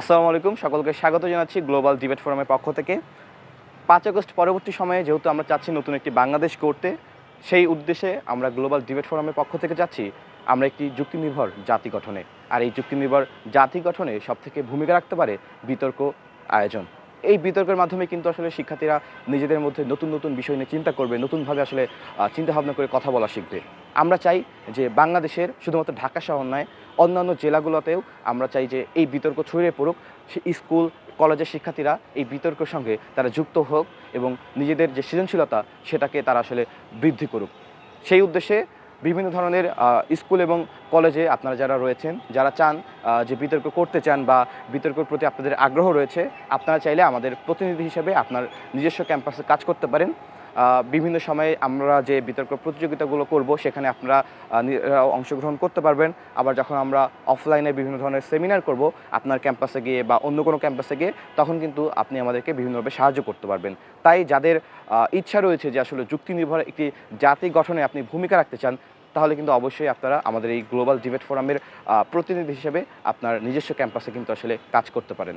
আসসালামু আলাইকুম, সকলকে স্বাগত জানাচ্ছি গ্লোবাল ডিবেট ফোরামের পক্ষ থেকে। পাঁচ আগস্ট পরবর্তী সময়ে যেহেতু আমরা চাচ্ছি নতুন একটি বাংলাদেশ করতে সেই উদ্দেশ্যে আমরা গ্লোবাল ডিবেট ফোরামের পক্ষ থেকে যাচ্ছি। আমরা একটি যুক্তিনির্ভর জাতি গঠনে, আর এই যুক্তিনির্ভর জাতি গঠনে সবথেকে ভূমিকা রাখতে পারে বিতর্ক আয়োজন। এই বিতর্কের মাধ্যমে কিন্তু আসলে শিক্ষার্থীরা নিজেদের মধ্যে নতুন নতুন বিষয় নিয়ে চিন্তা করবে, নতুনভাবে আসলে চিন্তাভাবনা করে কথা বলা শিখবে। আমরা চাই যে বাংলাদেশের শুধুমাত্র ঢাকা শহর নয়, অন্যান্য জেলাগুলোতেও আমরা চাই যে এই বিতর্ক ছড়িয়ে পড়ুক। স্কুল, কলেজের শিক্ষার্থীরা এই বিতর্কের সঙ্গে তারা যুক্ত হোক এবং নিজেদের যে সৃজনশীলতা সেটাকে তারা আসলে বৃদ্ধি করুক। সেই উদ্দেশ্যে বিভিন্ন ধরনের স্কুল এবং কলেজে আপনারা যারা রয়েছেন, যারা চান যে বিতর্ক করতে চান বা বিতর্কের প্রতি আপনাদের আগ্রহ রয়েছে, আপনারা চাইলে আমাদের প্রতিনিধি হিসেবে আপনার নিজস্ব ক্যাম্পাসে কাজ করতে পারেন। বিভিন্ন সময়ে আমরা যে বিতর্ক প্রতিযোগিতাগুলো করব, সেখানে আপনারা অংশগ্রহণ করতে পারবেন। আবার যখন আমরা অফলাইনে বিভিন্ন ধরনের সেমিনার করব, আপনার ক্যাম্পাসে গিয়ে বা অন্য কোনো ক্যাম্পাসে গিয়ে, তখন কিন্তু আপনি আমাদেরকে বিভিন্নভাবে সাহায্য করতে পারবেন। তাই যাদের ইচ্ছা রয়েছে যে আসলে যুক্তি নির্ভর একটি জাতি গঠনে আপনি ভূমিকা রাখতে চান, তাহলে কিন্তু অবশ্যই আপনারা আমাদের এই গ্লোবাল ডিবেট ফোরামের প্রতিনিধি হিসেবে আপনার নিজস্ব ক্যাম্পাসে কিন্তু আসলে কাজ করতে পারেন।